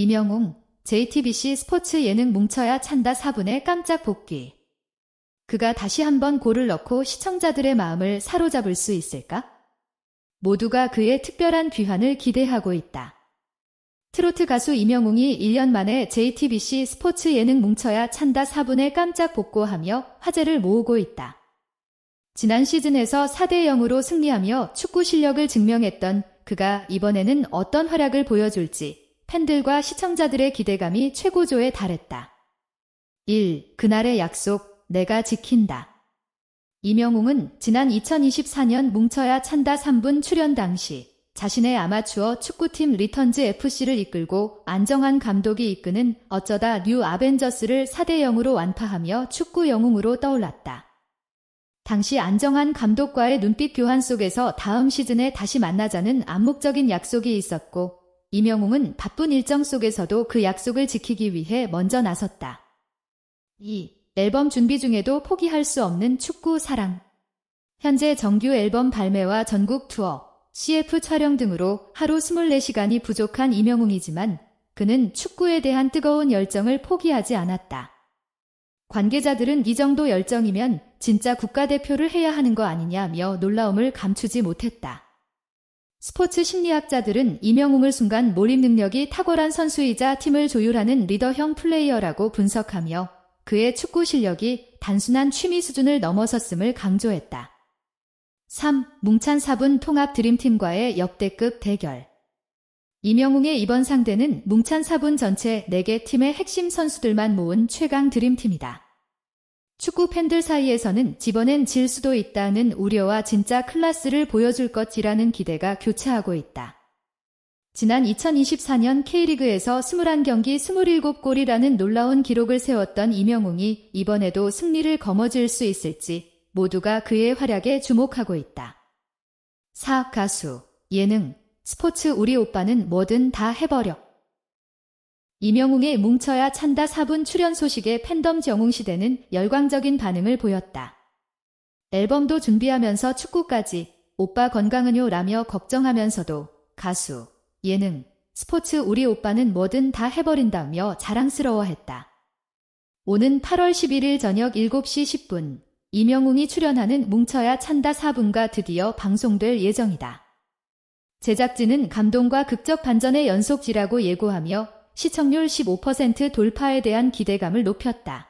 이명웅, JTBC 스포츠 예능 뭉쳐야 찬다 4분의 깜짝 복귀. 그가 다시 한번 골을 넣고 시청자들의 마음을 사로잡을 수 있을까? 모두가 그의 특별한 귀환을 기대하고 있다. 트로트 가수 이명웅이 1년 만에 JTBC 스포츠 예능 뭉쳐야 찬다 4분의 깜짝 복고하며 화제를 모으고 있다. 지난 시즌에서 4대 0으로 승리하며 축구 실력을 증명했던 그가 이번에는 어떤 활약을 보여줄지 팬들과 시청자들의 기대감이 최고조에 달했다. 1. 그날의 약속, 내가 지킨다. 이명웅은 지난 2024년 뭉쳐야 찬다 3분 출연 당시 자신의 아마추어 축구팀 리턴즈 FC를 이끌고 안정환 감독이 이끄는 어쩌다 뉴 아벤져스를 4대 0으로 완파하며 축구 영웅으로 떠올랐다. 당시 안정환 감독과의 눈빛 교환 속에서 다음 시즌에 다시 만나자는 암묵적인 약속이 있었고 이명웅은 바쁜 일정 속에서도 그 약속을 지키기 위해 먼저 나섰다. 2. 앨범 준비 중에도 포기할 수 없는 축구 사랑. 현재 정규 앨범 발매와 전국 투어, CF 촬영 등으로 하루 24시간이 부족한 이명웅이지만 그는 축구에 대한 뜨거운 열정을 포기하지 않았다. 관계자들은 이 정도 열정이면 진짜 국가대표를 해야 하는 거 아니냐며 놀라움을 감추지 못했다. 스포츠 심리학자들은 이명웅을 순간 몰입 능력이 탁월한 선수이자 팀을 조율하는 리더형 플레이어라고 분석하며 그의 축구 실력이 단순한 취미 수준을 넘어섰음을 강조했다. 3. 뭉찬 4분 통합 드림팀과의 역대급 대결. 이명웅의 이번 상대는 뭉찬 4분 전체 4개 팀의 핵심 선수들만 모은 최강 드림팀이다. 축구 팬들 사이에서는 집어낸 질 수도 있다는 우려와 진짜 클라스를 보여줄 것이라는 기대가 교차하고 있다. 지난 2024년 K리그에서 21경기 27골이라는 놀라운 기록을 세웠던 이명웅이 이번에도 승리를 거머쥘 수 있을지 모두가 그의 활약에 주목하고 있다. 4. 가수, 예능, 스포츠 우리 오빠는 뭐든 다 해버려. 이명웅의 뭉쳐야 찬다 4분 출연 소식에 팬덤 정웅시대는 열광적인 반응을 보였다. 앨범도 준비하면서 축구까지 오빠 건강은요 라며 걱정하면서도 가수, 예능, 스포츠 우리 오빠는 뭐든 다 해버린다며 자랑스러워했다. 오는 8월 11일 저녁 7시 10분 이명웅이 출연하는 뭉쳐야 찬다 4분가 드디어 방송될 예정이다. 제작진은 감동과 극적 반전의 연속지라고 예고하며 시청률 15% 돌파에 대한 기대감을 높였다.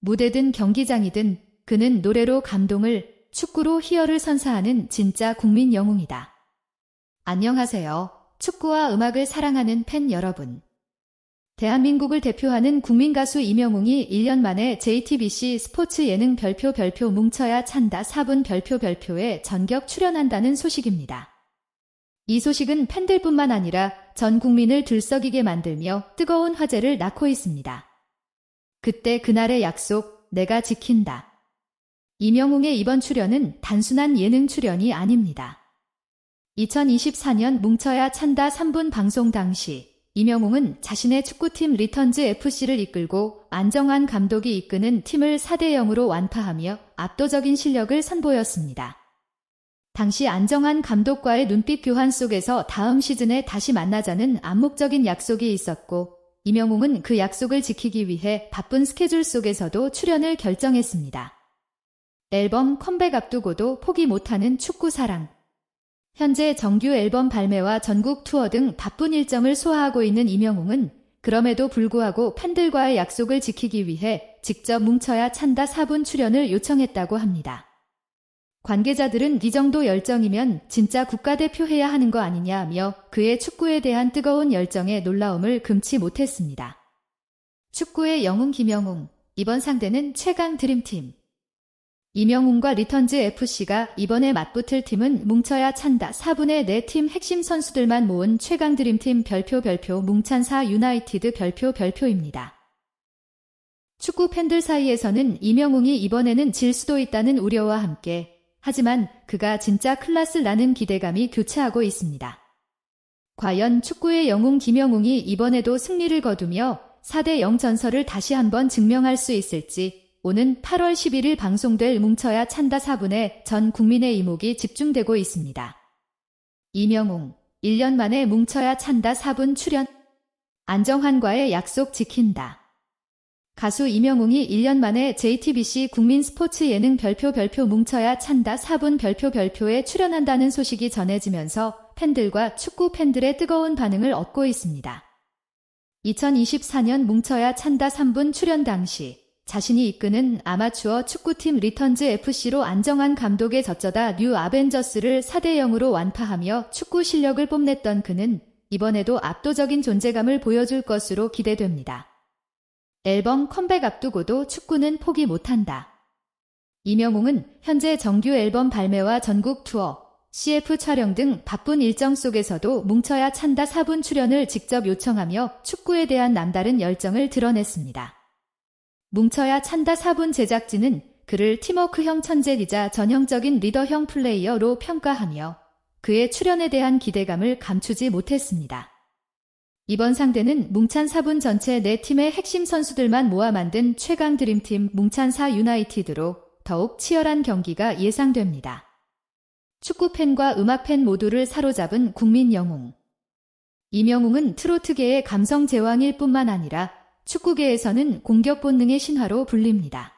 무대든 경기장이든 그는 노래로 감동을, 축구로 희열을 선사하는 진짜 국민 영웅이다. 안녕하세요. 축구와 음악을 사랑하는 팬 여러분. 대한민국을 대표하는 국민 가수 이명웅이 1년 만에 JTBC 스포츠 예능 별표 별표 뭉쳐야 찬다 4분 별표 별표에 전격 출연한다는 소식입니다. 이 소식은 팬들뿐만 아니라 전 국민을 들썩이게 만들며 뜨거운 화제를 낳고 있습니다. 그때 그날의 약속, 내가 지킨다. 이명웅의 이번 출연은 단순한 예능 출연이 아닙니다. 2024년 뭉쳐야 찬다 3분 방송 당시 이명웅은 자신의 축구팀 리턴즈 FC를 이끌고 안정환 감독이 이끄는 팀을 4대 0으로 완파하며 압도적인 실력을 선보였습니다. 당시 안정환 감독과의 눈빛 교환 속에서 다음 시즌에 다시 만나자는 암묵적인 약속이 있었고 이명웅은 그 약속을 지키기 위해 바쁜 스케줄 속에서도 출연을 결정했습니다. 앨범 컴백 앞두고도 포기 못하는 축구 사랑. 현재 정규 앨범 발매와 전국 투어 등 바쁜 일정을 소화하고 있는 이명웅은 그럼에도 불구하고 팬들과의 약속을 지키기 위해 직접 뭉쳐야 찬다 4분 출연을 요청했다고 합니다. 관계자들은 이 정도 열정이면 진짜 국가대표 해야 하는 거 아니냐며 그의 축구에 대한 뜨거운 열정에 놀라움을 금치 못했습니다. 축구의 영웅 김영웅, 이번 상대는 최강 드림팀. 이명웅과 리턴즈 FC가 이번에 맞붙을 팀은 뭉쳐야 찬다 4분의 4팀 핵심 선수들만 모은 최강 드림팀 별표 별표 뭉찬사 유나이티드 별표 별표입니다. 축구 팬들 사이에서는 이명웅이 이번에는 질 수도 있다는 우려와 함께 하지만 그가 진짜 클라스 라는 기대감이 교차하고 있습니다. 과연 축구의 영웅 김영웅이 이번에도 승리를 거두며 4대 0 전설을 다시 한번 증명할 수 있을지 오는 8월 11일 방송될 뭉쳐야 찬다 4분에 전 국민의 이목이 집중되고 있습니다. 이명웅, 1년 만에 뭉쳐야 찬다 4분 출연 안정환과의 약속 지킨다. 가수 이명웅이 1년 만에 JTBC 국민 스포츠 예능 별표 별표 뭉쳐야 찬다 4분 별표 별표에 출연한다는 소식이 전해지면서 팬들과 축구 팬들의 뜨거운 반응을 얻고 있습니다. 2024년 뭉쳐야 찬다 3분 출연 당시 자신이 이끄는 아마추어 축구팀 리턴즈 FC로 안정환 감독의 저쩌다 뉴 아벤져스를 4대 0으로 완파하며 축구 실력을 뽐냈던 그는 이번에도 압도적인 존재감을 보여줄 것으로 기대됩니다. 앨범 컴백 앞두고도 축구는 포기 못한다. 이명웅은 현재 정규 앨범 발매와 전국 투어, CF 촬영 등 바쁜 일정 속에서도 뭉쳐야 찬다 4분 출연을 직접 요청하며 축구에 대한 남다른 열정을 드러냈습니다. 뭉쳐야 찬다 4분 제작진은 그를 팀워크형 천재이자 전형적인 리더형 플레이어로 평가하며 그의 출연에 대한 기대감을 감추지 못했습니다. 이번 상대는 뭉찬 4분 전체 네 팀의 핵심 선수들만 모아 만든 최강 드림팀 뭉찬사 유나이티드로 더욱 치열한 경기가 예상됩니다. 축구팬과 음악팬 모두를 사로잡은 국민 영웅. 이명웅은 트로트계의 감성 제왕일 뿐만 아니라 축구계에서는 공격 본능의 신화로 불립니다.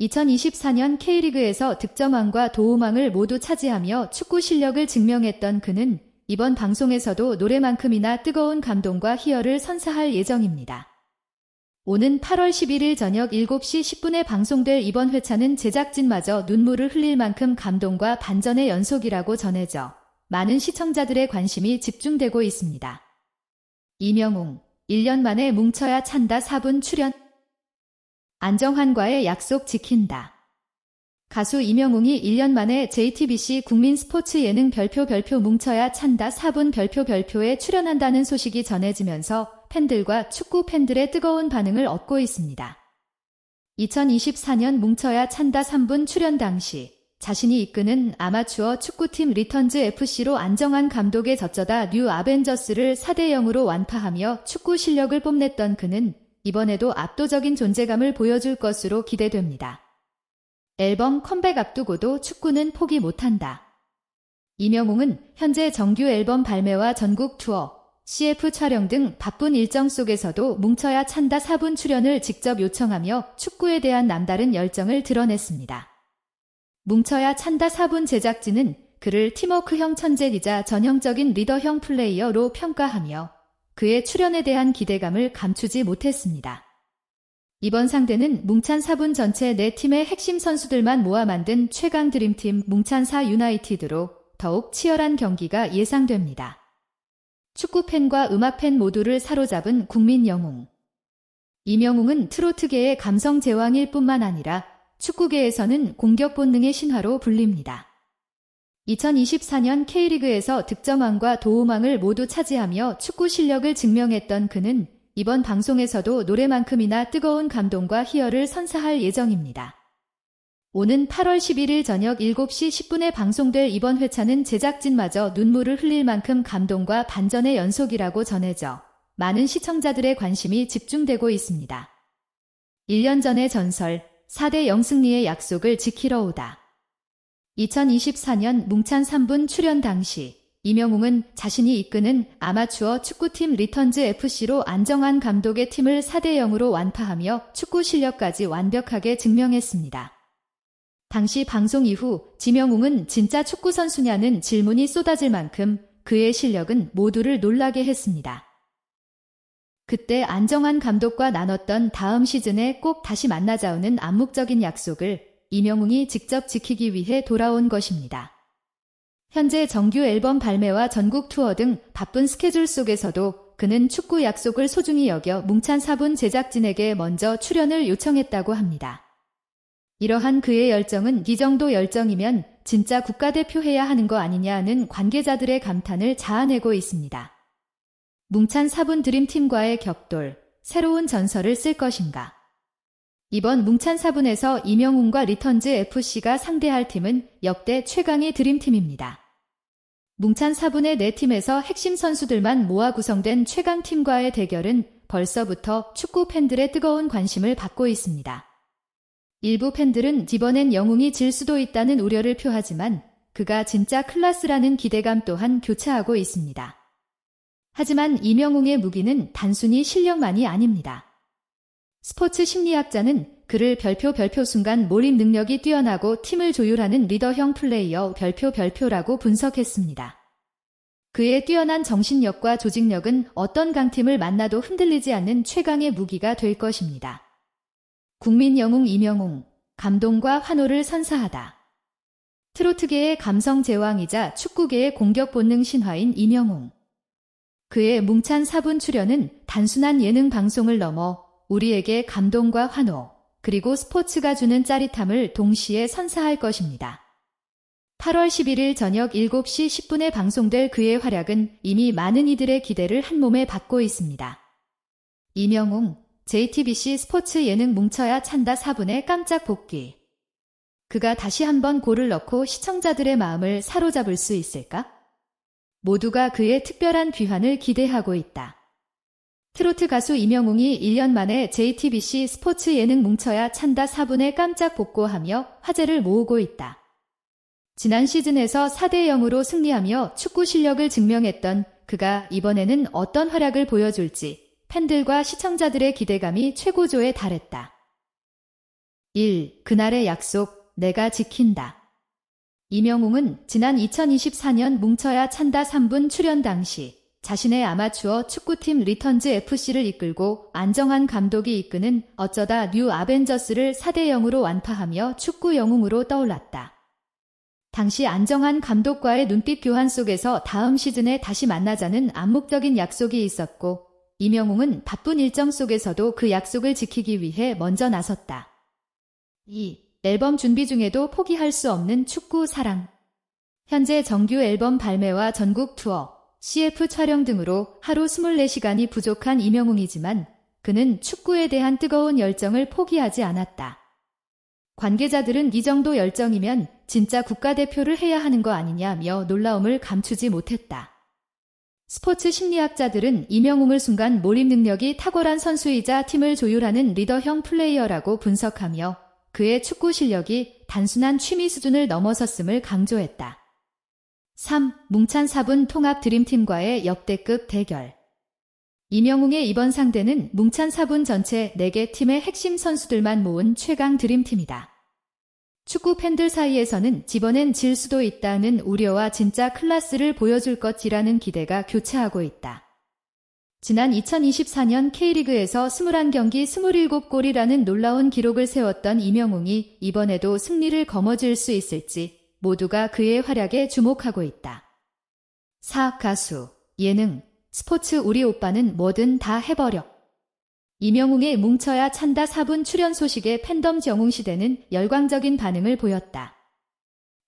2024년 K리그에서 득점왕과 도움왕을 모두 차지하며 축구 실력을 증명했던 그는 이번 방송에서도 노래만큼이나 뜨거운 감동과 희열을 선사할 예정입니다. 오는 8월 11일 저녁 7시 10분에 방송될 이번 회차는 제작진마저 눈물을 흘릴 만큼 감동과 반전의 연속이라고 전해져 많은 시청자들의 관심이 집중되고 있습니다. 이명웅, 1년 만에 뭉쳐야 찬다 4분 출연 안정환과의 약속 지킨다. 가수 이명웅이 1년 만에 JTBC 국민 스포츠 예능 별표 별표 뭉쳐야 찬다 4분 별표 별표에 출연한다는 소식이 전해지면서 팬들과 축구 팬들의 뜨거운 반응을 얻고 있습니다. 2024년 뭉쳐야 찬다 3분 출연 당시 자신이 이끄는 아마추어 축구팀 리턴즈 FC로 안정환 감독의 저쩌다 뉴 아벤져스를 4대 0으로 완파하며 축구 실력을 뽐냈던 그는 이번에도 압도적인 존재감을 보여줄 것으로 기대됩니다. 앨범 컴백 앞두고도 축구는 포기 못한다. 이명웅은 현재 정규 앨범 발매와 전국 투어, CF 촬영 등 바쁜 일정 속에서도 뭉쳐야 찬다 4분 출연을 직접 요청하며 축구에 대한 남다른 열정을 드러냈습니다. 뭉쳐야 찬다 4분 제작진은 그를 팀워크형 천재이자 전형적인 리더형 플레이어로 평가하며 그의 출연에 대한 기대감을 감추지 못했습니다. 이번 상대는 뭉찬 4분 전체 네 팀의 핵심 선수들만 모아 만든 최강 드림팀 뭉찬사 유나이티드로 더욱 치열한 경기가 예상됩니다. 축구팬과 음악팬 모두를 사로잡은 국민 영웅. 이명웅은 트로트계의 감성 제왕일 뿐만 아니라 축구계에서는 공격 본능의 신화로 불립니다. 2024년 K리그에서 득점왕과 도움왕을 모두 차지하며 축구 실력을 증명했던 그는 이번 방송에서도 노래만큼이나 뜨거운 감동과 희열을 선사할 예정입니다. 오는 8월 11일 저녁 7시 10분에 방송될 이번 회차는 제작진마저 눈물을 흘릴 만큼 감동과 반전의 연속이라고 전해져 많은 시청자들의 관심이 집중되고 있습니다. 1년 전의 전설 4대 영승리의 약속을 지키러 오다. 2024년 뭉찬 3분 출연 당시 이명웅은 자신이 이끄는 아마추어 축구팀 리턴즈 FC로 안정환 감독의 팀을 4대 0으로 완파하며 축구 실력까지 완벽하게 증명했습니다. 당시 방송 이후 지명웅은 진짜 축구 선수냐는 질문이 쏟아질 만큼 그의 실력은 모두를 놀라게 했습니다. 그때 안정환 감독과 나눴던 다음 시즌에 꼭 다시 만나자오는 암묵적인 약속을 이명웅이 직접 지키기 위해 돌아온 것입니다. 현재 정규 앨범 발매와 전국 투어 등 바쁜 스케줄 속에서도 그는 축구 약속을 소중히 여겨 뭉찬 사분 제작진에게 먼저 출연을 요청했다고 합니다. 이러한 그의 열정은 이 정도 열정이면 진짜 국가대표 해야 하는 거 아니냐는 관계자들의 감탄을 자아내고 있습니다. 뭉찬 사분 드림팀과의 격돌, 새로운 전설을 쓸 것인가? 이번 뭉찬 사분에서 이명훈과 리턴즈 FC가 상대할 팀은 역대 최강의 드림팀입니다. 뭉찬 사분의 네 팀에서 핵심 선수들만 모아 구성된 최강팀과의 대결은 벌써부터 축구 팬들의 뜨거운 관심을 받고 있습니다. 일부 팬들은 이번엔 영웅이 질 수도 있다는 우려를 표하지만 그가 진짜 클라스라는 기대감 또한 교차하고 있습니다. 하지만 이명웅의 무기는 단순히 실력만이 아닙니다. 스포츠 심리학자는 그를 별표 별표 순간 몰입 능력이 뛰어나고 팀을 조율하는 리더형 플레이어 별표 별표라고 분석했습니다. 그의 뛰어난 정신력과 조직력은 어떤 강팀을 만나도 흔들리지 않는 최강의 무기가 될 것입니다. 국민 영웅 이명웅, 감동과 환호를 선사하다. 트로트계의 감성 제왕이자 축구계의 공격 본능 신화인 이명웅. 그의 뭉찬 사분 출연은 단순한 예능 방송을 넘어 우리에게 감동과 환호, 그리고 스포츠가 주는 짜릿함을 동시에 선사할 것입니다. 8월 11일 저녁 7시 10분에 방송될 그의 활약은 이미 많은 이들의 기대를 한 몸에 받고 있습니다. 이명웅, JTBC 스포츠 예능 뭉쳐야 찬다 4분의 깜짝 복귀. 그가 다시 한번 골을 넣고 시청자들의 마음을 사로잡을 수 있을까? 모두가 그의 특별한 귀환을 기대하고 있다. 트로트 가수 이명웅이 1년 만에 JTBC 스포츠 예능 뭉쳐야 찬다 4분의 깜짝 복고하며 화제를 모으고 있다. 지난 시즌에서 4대 0으로 승리하며 축구 실력을 증명했던 그가 이번에는 어떤 활약을 보여줄지 팬들과 시청자들의 기대감이 최고조에 달했다. 1. 그날의 약속, 내가 지킨다. 이명웅은 지난 2024년 뭉쳐야 찬다 3분 출연 당시 자신의 아마추어 축구팀 리턴즈 FC를 이끌고 안정환 감독이 이끄는 어쩌다 뉴 아벤져스를 4대 0으로 완파하며 축구 영웅으로 떠올랐다. 당시 안정환 감독과의 눈빛 교환 속에서 다음 시즌에 다시 만나자는 암묵적인 약속이 있었고 이명웅은 바쁜 일정 속에서도 그 약속을 지키기 위해 먼저 나섰다. 2. 앨범 준비 중에도 포기할 수 없는 축구 사랑. 현재 정규 앨범 발매와 전국 투어, CF 촬영 등으로 하루 24시간이 부족한 이명웅이지만 그는 축구에 대한 뜨거운 열정을 포기하지 않았다. 관계자들은 이 정도 열정이면 진짜 국가대표를 해야 하는 거 아니냐며 놀라움을 감추지 못했다. 스포츠 심리학자들은 이명웅을 순간 몰입 능력이 탁월한 선수이자 팀을 조율하는 리더형 플레이어라고 분석하며 그의 축구 실력이 단순한 취미 수준을 넘어섰음을 강조했다. 3. 뭉찬 4분 통합 드림팀과의 역대급 대결. 이명웅의 이번 상대는 뭉찬 4분 전체 4개 팀의 핵심 선수들만 모은 최강 드림팀이다. 축구 팬들 사이에서는 집어낸 질 수도 있다는 우려와 진짜 클라스를 보여줄 것이라는 기대가 교차하고 있다. 지난 2024년 K리그에서 21경기 27골이라는 놀라운 기록을 세웠던 이명웅이 이번에도 승리를 거머쥘 수 있을지 모두가 그의 활약에 주목하고 있다. 4. 가수, 예능, 스포츠 우리 오빠는 뭐든 다 해버려. 이명웅의 뭉쳐야 찬다 4분 출연 소식에 팬덤 정웅 시대는 열광적인 반응을 보였다.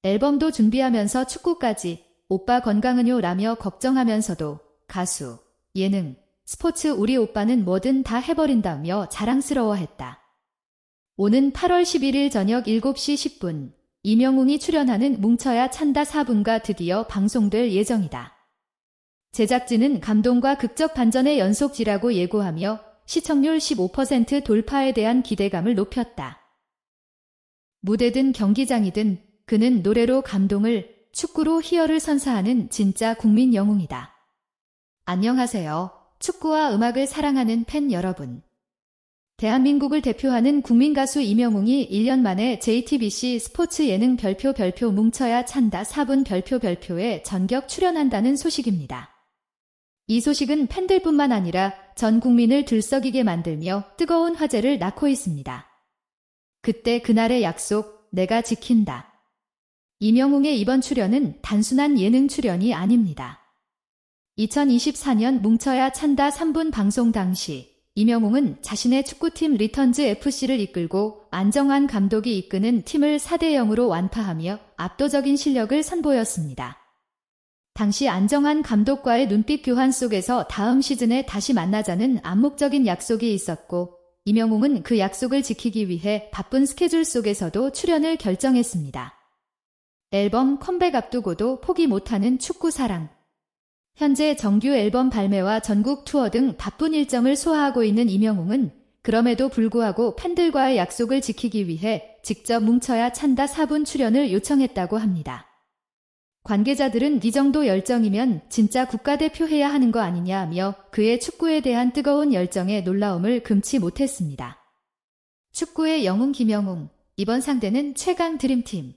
앨범도 준비하면서 축구까지 오빠 건강은요 라며 걱정하면서도 가수, 예능, 스포츠 우리 오빠는 뭐든 다 해버린다며 자랑스러워했다. 오는 8월 11일 저녁 7시 10분 이명웅이 출연하는 뭉쳐야 찬다 4분가 드디어 방송될 예정이다. 제작진은 감동과 극적 반전의 연속지라고 예고하며 시청률 15% 돌파에 대한 기대감을 높였다. 무대든 경기장이든 그는 노래로 감동을, 축구로 희열을 선사하는 진짜 국민 영웅이다. 안녕하세요. 축구와 음악을 사랑하는 팬 여러분. 대한민국을 대표하는 국민 가수 이명웅이 1년 만에 JTBC 스포츠 예능 별표 별표 뭉쳐야 찬다 4분 별표 별표에 전격 출연한다는 소식입니다. 이 소식은 팬들뿐만 아니라 전 국민을 들썩이게 만들며 뜨거운 화제를 낳고 있습니다. 그때 그날의 약속, 내가 지킨다. 이명웅의 이번 출연은 단순한 예능 출연이 아닙니다. 2024년 뭉쳐야 찬다 3분 방송 당시 이명웅은 자신의 축구팀 리턴즈 FC를 이끌고 안정환 감독이 이끄는 팀을 4대 0으로 완파하며 압도적인 실력을 선보였습니다. 당시 안정환 감독과의 눈빛 교환 속에서 다음 시즌에 다시 만나자는 암묵적인 약속이 있었고 이명웅은 그 약속을 지키기 위해 바쁜 스케줄 속에서도 출연을 결정했습니다. 앨범 컴백 앞두고도 포기 못하는 축구 사랑. 현재 정규 앨범 발매와 전국 투어 등 바쁜 일정을 소화하고 있는 이명웅은 그럼에도 불구하고 팬들과의 약속을 지키기 위해 직접 뭉쳐야 찬다 4분 출연을 요청했다고 합니다. 관계자들은 이 정도 열정이면 진짜 국가대표 해야 하는 거 아니냐며 그의 축구에 대한 뜨거운 열정에 놀라움을 금치 못했습니다. 축구의 영웅 김영웅, 이번 상대는 최강 드림팀.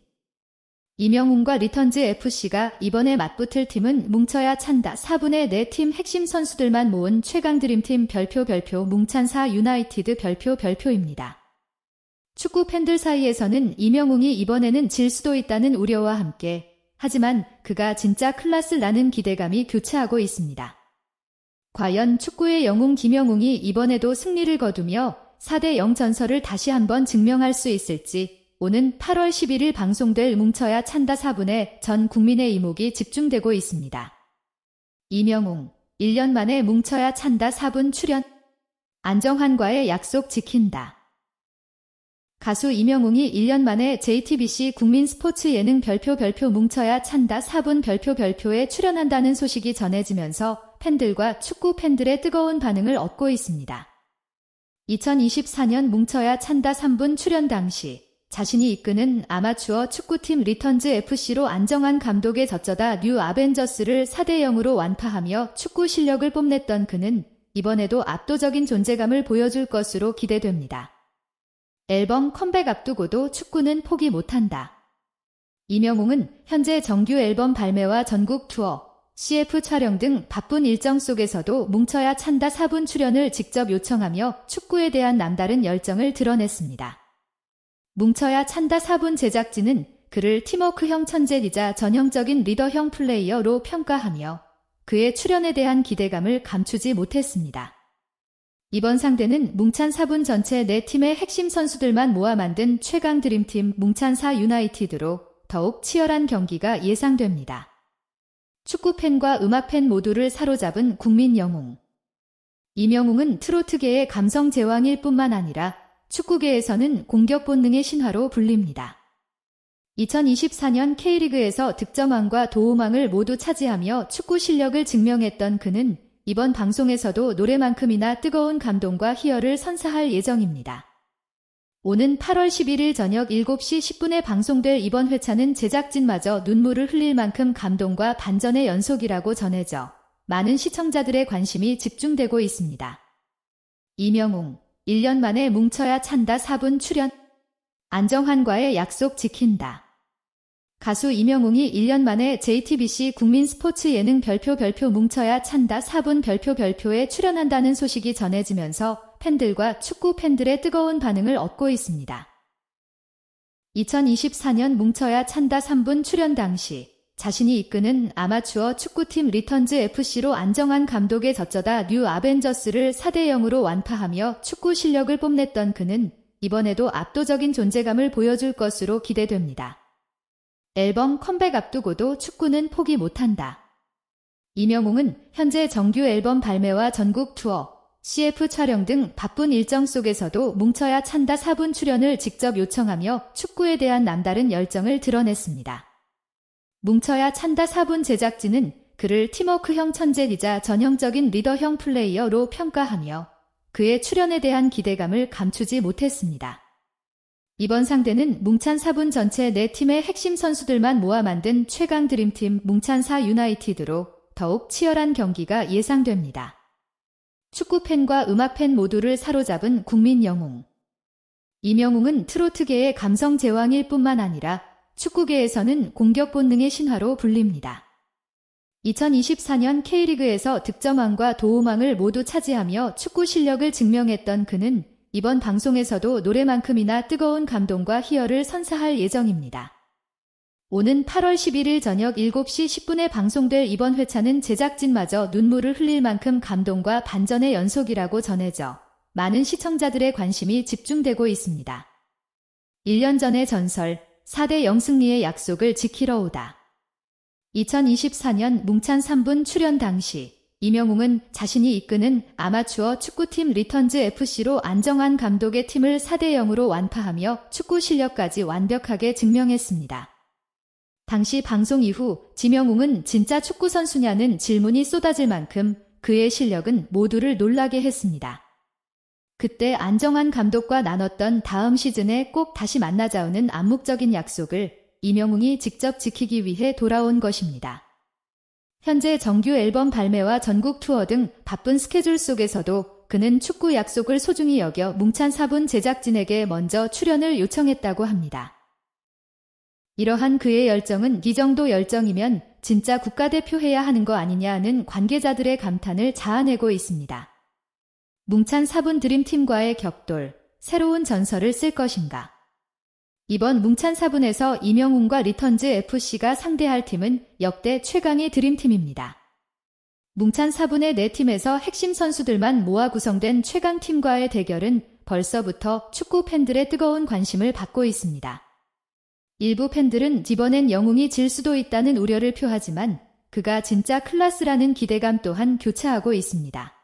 이명웅과 리턴즈 FC가 이번에 맞붙을 팀은 뭉쳐야 찬다 4분의 4팀 핵심 선수들만 모은 최강 드림팀 별표 별표 뭉찬사 유나이티드 별표 별표입니다. 축구 팬들 사이에서는 이명웅이 이번에는 질 수도 있다는 우려와 함께 하지만 그가 진짜 클라스 나는 기대감이 교차하고 있습니다. 과연 축구의 영웅 김영웅이 이번에도 승리를 거두며 4대 0 전설을 다시 한번 증명할 수 있을지 오는 8월 11일 방송될 뭉쳐야 찬다 4분에 전 국민의 이목이 집중되고 있습니다. 이명웅, 1년 만에 뭉쳐야 찬다 4분 출연. 안정환과의 약속 지킨다. 가수 이명웅이 1년 만에 JTBC 국민 스포츠 예능 별표 별표 뭉쳐야 찬다 4분 별표 별표에 출연한다는 소식이 전해지면서 팬들과 축구 팬들의 뜨거운 반응을 얻고 있습니다. 2024년 뭉쳐야 찬다 3분 출연 당시 자신이 이끄는 아마추어 축구팀 리턴즈 FC로 안정환 감독의 저쩌다 뉴 아벤져스를 4대 0으로 완파하며 축구 실력을 뽐냈던 그는 이번에도 압도적인 존재감을 보여줄 것으로 기대됩니다. 앨범 컴백 앞두고도 축구는 포기 못한다. 이명웅은 현재 정규 앨범 발매와 전국 투어, CF 촬영 등 바쁜 일정 속에서도 뭉쳐야 찬다 4분 출연을 직접 요청하며 축구에 대한 남다른 열정을 드러냈습니다. 뭉쳐야 찬다 4분 제작진은 그를 팀워크형 천재이자 전형적인 리더형 플레이어로 평가하며 그의 출연에 대한 기대감을 감추지 못했습니다. 이번 상대는 뭉찬 4분 전체 네 팀의 핵심 선수들만 모아 만든 최강 드림팀 뭉찬 사 유나이티드로 더욱 치열한 경기가 예상됩니다. 축구팬과 음악팬 모두를 사로잡은 국민 영웅. 이명웅은 트로트계의 감성 제왕일 뿐만 아니라 축구계에서는 공격 본능의 신화로 불립니다. 2024년 K리그에서 득점왕과 도움왕을 모두 차지하며 축구 실력을 증명했던 그는 이번 방송에서도 노래만큼이나 뜨거운 감동과 희열을 선사할 예정입니다. 오는 8월 11일 저녁 7시 10분에 방송될 이번 회차는 제작진마저 눈물을 흘릴 만큼 감동과 반전의 연속이라고 전해져 많은 시청자들의 관심이 집중되고 있습니다. 이명웅, 1년 만에 뭉쳐야 찬다 4분 출연. 안정환과의 약속 지킨다. 가수 이명웅이 1년 만에 JTBC 국민 스포츠 예능 별표 별표 뭉쳐야 찬다 4분 별표 별표에 출연한다는 소식이 전해지면서 팬들과 축구 팬들의 뜨거운 반응을 얻고 있습니다. 2024년 뭉쳐야 찬다 3분 출연 당시 자신이 이끄는 아마추어 축구팀 리턴즈 FC로 안정환 감독의 저쩌다 뉴 아벤져스를 4대 0으로 완파하며 축구 실력을 뽐냈던 그는 이번에도 압도적인 존재감을 보여줄 것으로 기대됩니다. 앨범 컴백 앞두고도 축구는 포기 못한다. 이명웅은 현재 정규 앨범 발매와 전국 투어, CF 촬영 등 바쁜 일정 속에서도 뭉쳐야 찬다 4분 출연을 직접 요청하며 축구에 대한 남다른 열정을 드러냈습니다. 뭉쳐야 찬다 4분 제작진은 그를 팀워크형 천재이자 전형적인 리더형 플레이어로 평가하며 그의 출연에 대한 기대감을 감추지 못했습니다. 이번 상대는 뭉찬 4분 전체 네 팀의 핵심 선수들만 모아 만든 최강 드림팀 뭉찬사 유나이티드로 더욱 치열한 경기가 예상됩니다. 축구팬과 음악팬 모두를 사로잡은 국민 영웅. 이명웅은 트로트계의 감성 제왕일 뿐만 아니라 축구계에서는 공격 본능의 신화로 불립니다. 2024년 K리그에서 득점왕과 도움왕을 모두 차지하며 축구 실력을 증명했던 그는 이번 방송에서도 노래만큼이나 뜨거운 감동과 희열을 선사할 예정입니다. 오는 8월 11일 저녁 7시 10분에 방송될 이번 회차는 제작진마저 눈물을 흘릴 만큼 감동과 반전의 연속이라고 전해져 많은 시청자들의 관심이 집중되고 있습니다. 1년 전의 전설, 4대 0 승리의 약속을 지키러 오다. 2024년 뭉찬 3분 출연 당시 이명웅은 자신이 이끄는 아마추어 축구팀 리턴즈 FC로 안정환 감독의 팀을 4대 0으로 완파하며 축구 실력까지 완벽하게 증명했습니다. 당시 방송 이후 지명웅은 진짜 축구 선수냐는 질문이 쏟아질 만큼 그의 실력은 모두를 놀라게 했습니다. 그때 안정환 감독과 나눴던 다음 시즌에 꼭 다시 만나자우는 암묵적인 약속을 이명웅이 직접 지키기 위해 돌아온 것입니다. 현재 정규 앨범 발매와 전국 투어 등 바쁜 스케줄 속에서도 그는 축구 약속을 소중히 여겨 뭉찬 사분 제작진에게 먼저 출연을 요청했다고 합니다. 이러한 그의 열정은 이 정도 열정이면 진짜 국가대표 해야 하는 거 아니냐는 관계자들의 감탄을 자아내고 있습니다. 뭉찬 사분 드림팀과의 격돌, 새로운 전설을 쓸 것인가? 이번 뭉찬 사분에서 이명훈과 리턴즈 FC가 상대할 팀은 역대 최강의 드림팀입니다. 뭉찬 사분의 네 팀에서 핵심 선수들만 모아 구성된 최강팀과의 대결은 벌써부터 축구 팬들의 뜨거운 관심을 받고 있습니다. 일부 팬들은 이번엔 영웅이 질 수도 있다는 우려를 표하지만 그가 진짜 클라스라는 기대감 또한 교차하고 있습니다.